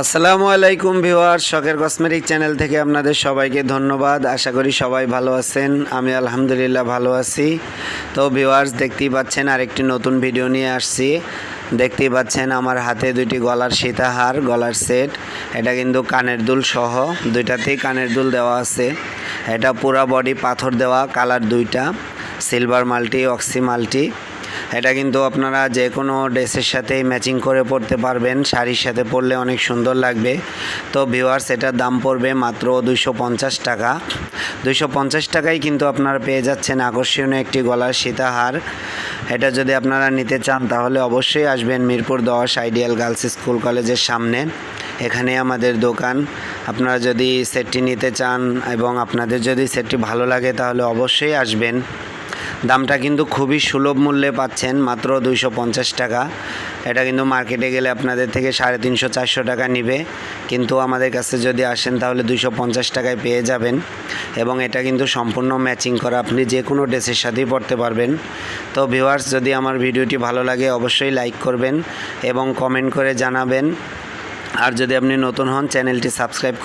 আসসালামু আলাইকুম ভিউয়ার শখের কসমেটিক চ্যানেল থেকে আপনাদের সবাইকে ধন্যবাদ। আশা করি সবাই ভালো আছেন, আমি আলহামদুলিল্লাহ ভালো আছি। তো ভিওয়ার্স দেখতেই পাচ্ছেন আরেকটি নতুন ভিডিও নিয়ে আসছি। দেখতেই পাচ্ছেন আমার হাতে দুইটি গলার সীতাহার, গলার সেট এটা কিন্তু কানের দুল সহ, দুইটাতেই কানের দুল দেওয়া আছে। এটা পুরা বডি পাথর দেওয়া কালার দুইটা সিলভার মাল্টি অক্সি মাল্টি এটা কিন্তু আপনারা যে কোনো ড্রেসের সাথে ম্যাচিং করে পরতে পারবেন। শাড়ির সাথে পরলে অনেক সুন্দর লাগবে। তো ভিউয়ার্স এটার দাম পড়বে মাত্র পঞ্চাশ টাকা। পঞ্চাশ টাকায় কিন্তু আপনারা পেয়ে যাচ্ছেন আকর্ষণীয় একটি গলার সীতাহার। এটা যদি আপনারা নিতে চান, তাহলে অবশ্যই আসবেন মিরপুর দশ আইডিয়াল গার্লস স্কুল কলেজের সামনে। এখানে আমাদের দোকান। আপনারা যদি সেটটি নিতে চান এবং আপনাদের যদি সেটটি ভালো লাগে, তাহলে অবশ্যই আসবেন। দামটা কিন্তু খুবই সুলভ মূল্যে পাচ্ছেন, মাত্র দুইশো পঞ্চাশ টাকা। এটা কিন্তু মার্কেটে গেলে আপনাদের থেকে সাড়ে তিনশো, চারশো টাকা নিবে। কিন্তু আমাদের কাছে যদি আসেন, তাহলে দুইশো পঞ্চাশ টাকায় পেয়ে যাবেন। এবং এটা কিন্তু সম্পূর্ণ ম্যাচিং করা, আপনি যে কোনো ড্রেসের সাথেই পরতে পারবেন। তো ভিউয়ার্স, যদি আমার ভিডিওটি ভালো লাগে, অবশ্যই লাইক করবেন এবং কমেন্ট করে জানাবেন। আর যদি আপনি নতুন হন, চ্যানেলটি সাবস্ক্রাইব